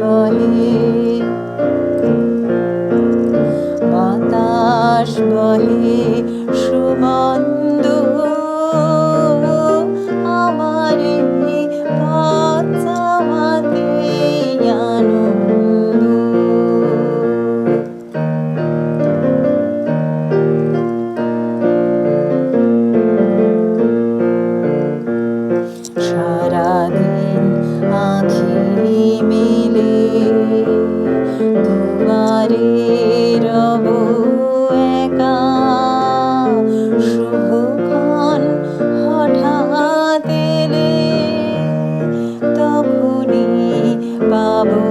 বহে। বাতাস বহে সুমন্দ trouble.